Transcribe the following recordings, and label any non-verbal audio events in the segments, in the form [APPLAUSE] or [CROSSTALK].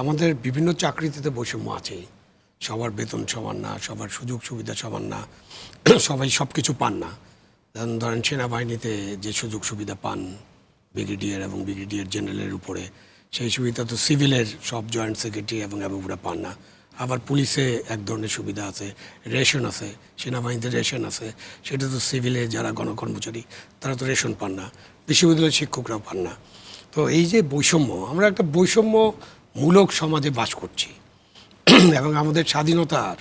আমাদের বিভিন্ন চাকরিতে বৈষম্য আছেই। সবার বেতন সমান না, সবার সুযোগ সুবিধা সমান না, [CLEARS THROAT] সবাই সব কিছু পান না। যেমন ধরেন সেনাবাহিনীতে যে সুযোগ সুবিধা পান ব্রিগেডিয়ার এবং ব্রিগেডিয়ার জেনারেলের উপরে, সেই সুবিধা তো সিভিলের সব জয়েন্ট সেক্রেটারি এবং অ্যাবভরা পান না। আবার পুলিশে এক ধরনের সুবিধা আছে, রেশন আছে, সেনাবাহিনীতে রেশন আছে, সেটা তো সিভিলে যারা গণকর্মচারী, তারা তো রেশন পান না, বিশ্ববিদ্যালয়ের শিক্ষকরাও পান না। তো এই যে বৈষম্য, আমরা একটা বৈষম্যমূলক সমাজে বাস করছি। এবং আমাদের স্বাধীনতার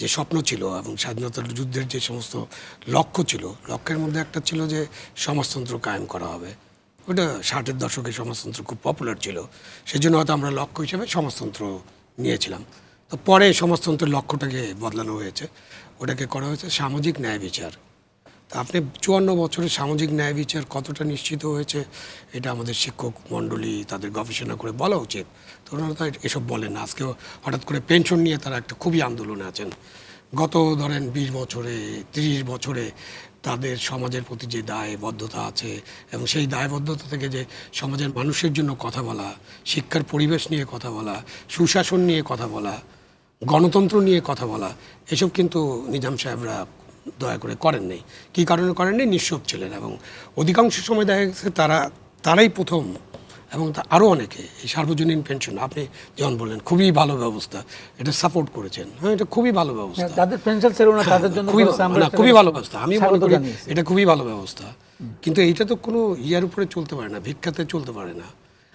যে স্বপ্ন ছিল এবং স্বাধীনতার যুদ্ধের যে সমস্ত লক্ষ্য ছিল, লক্ষ্যের মধ্যে একটা ছিল যে সমাজতন্ত্র কায়েম করা হবে। ওটা ষাটের দশকে সমাজতন্ত্র খুব পপুলার ছিল। সেই জন্য হয়তো আমরা লক্ষ্য হিসেবে সমাজতন্ত্র নিয়েছিলাম। তো পরে সমাজতন্ত্রের লক্ষ্যটাকে বদলানো হয়েছে। ওটাকে করা হয়েছে সামাজিক ন্যায় বিচার। আপনি চুয়ান্ন বছরের সামাজিক ন্যায় বিচার কতটা নিশ্চিত হয়েছে, এটা আমাদের শিক্ষক মণ্ডলী তাদের গবেষণা করে বলা উচিত। তো ওনারা তো এসব বলেন না। আজকেও হঠাৎ করে পেনশন নিয়ে তারা একটা খুবই আন্দোলনে আছেন। গত ধরেন বিশ বছরে, তিরিশ বছরে তাদের সমাজের প্রতি যে দায়বদ্ধতা আছে এবং সেই দায়বদ্ধতা থেকে যে সমাজের মানুষের জন্য কথা বলা, শিক্ষার পরিবেশ নিয়ে কথা বলা, সুশাসন নিয়ে কথা বলা, গণতন্ত্র নিয়ে কথা বলা, এসব কিন্তু নিজাম সাহেবরা দয়া করে করেন নাই। কী কারণে করেন নাই? নিঃস্ব ছিলেন এবং অধিকাংশ সময় দেখা গেছে তারা তারাই প্রথম এবং তা- আরও অনেকে এই সার্বজনীন পেনশন আপনি যেমন বললেন খুবই ভালো ব্যবস্থা এটা সাপোর্ট করেছেন। হ্যাঁ এটা খুবই ভালো ব্যবস্থা। তাদের পেনশন ছিল না তাদের জন্য খুবই ভালো- আমরা না, সেটা খুবই ভালো ব্যবস্থা। আমি মনে করি এটা খুবই ভালো ব্যবস্থা। কিন্তু এইটা তো কোনো ইয়ার উপরে চলতে পারে না ভিক্ষাতে চলতে পারে না।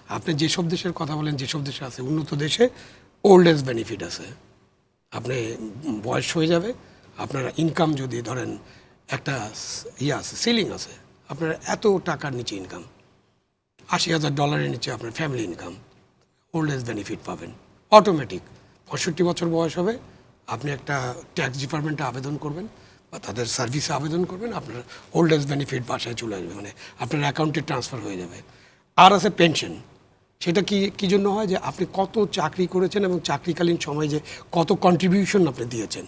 আপনি যেসব দেশের কথা বলেন যেসব দেশে আছে উন্নত দেশে ওল্ড এজ বেনিফিট আছে। আপনি বয়স হয়ে যাবে আপনার ইনকাম যদি ধরেন, একটা ইয়ে আছে সিলিং আছে, আপনার এত টাকার নিচে ইনকাম আশি হাজার ডলারের নিচে আপনার family income old age benefit পাবেন। অটোমেটিক পঁয়ষট্টি বছর বয়স হবে, আপনি একটা ট্যাক্স ডিপার্টমেন্টে আবেদন করবেন, বা তাদের সার্ভিসে আবেদন করবেন, আপনার ওল্ড এজ বেনিফিট বাসায় চলে আসবে মানে আপনার অ্যাকাউন্টে ট্রান্সফার হয়ে যাবে। আর আছে পেনশন সেটা কি, কী জন্য হয় যে আপনি কত চাকরি করেছেন এবং চাকরিকালীন সময়ে যে কত কন্ট্রিবিউশন আপনি দিয়েছেন?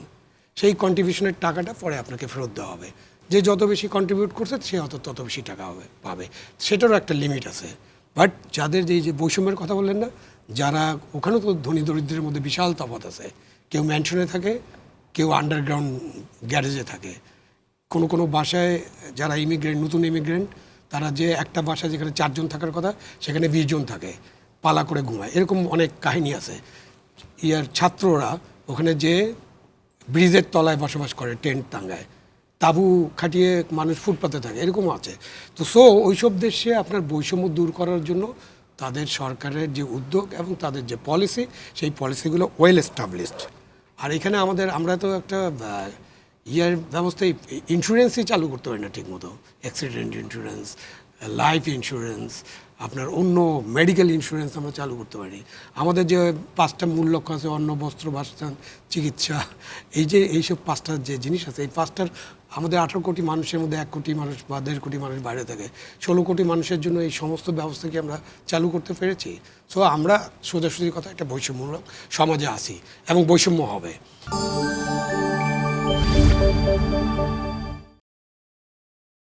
সেই কন্ট্রিবিউশনের টাকাটা পরে আপনাকে ফেরত দেওয়া হবে। যে যত বেশি কন্ট্রিবিউট করছে, সে অত তত বেশি টাকা হবে, পাবে। সেটারও একটা লিমিট আছে। বাট যাদের যে যে বৈষম্যের কথা বললেন না, যারা ওখানেও তো ধনী দরিদ্রের মধ্যে বিশাল তফাৎ আছে। কেউ ম্যানশনে থাকে, কেউ আন্ডারগ্রাউন্ড গ্যারেজে থাকে। কোনো কোনো বাসায় যারা ইমিগ্রেন্ট নতুন ইমিগ্রেন্ট তারা যে একটা বাসায় যেখানে চারজন থাকার কথা, সেখানে বিশ জন থাকে, পালা করে ঘুমায়। এরকম অনেক কাহিনী আছে। ইয়ার ছাত্ররা ওখানে যে ব্রিজের তলায় বসবাস করে, টেন্ট টাঙ্গায়। তাবু খাটিয়ে মানুষ ফুটপাতে থাকে, এরকমও আছে। তো সো ওইসব দেশে আপনার বৈষম্য দূর করার জন্য তাদের সরকারের যে উদ্যোগ এবং তাদের যে পলিসি সেই পলিসিগুলো ওয়েল এস্টাবলিশড আর এখানে আমাদের, আমরা তো একটা ইয়ার ব্যবস্থায় ইন্স্যুরেন্সই চালু করতে পারি না ঠিকমতো। অ্যাক্সিডেন্ট ইন্স্যুরেন্স লাইফ ইন্স্যুরেন্স আপনার অন্য মেডিকেল ইন্স্যুরেন্স আমরা চালু করতে পারি। আমাদের যে পাঁচটা মূল লক্ষ্য আছে, অন্ন, বস্ত্র, বাসস্থান, চিকিৎসা, এই যে এইসব পাঁচটা যে জিনিস আছে, এই পাঁচটার আমাদের আঠারো কোটি মানুষের মধ্যে এক কোটি মানুষ বা দেড় কোটি মানুষ বাইরে থাকে। ষোলো কোটি মানুষের জন্য এই সমস্ত ব্যবস্থা কি আমরা চালু করতে পেরেছি? সো আমরা সোজাসুজি কথা একটা বৈষম্যমূলক সমাজে আসি এবং বৈষম্য হবে।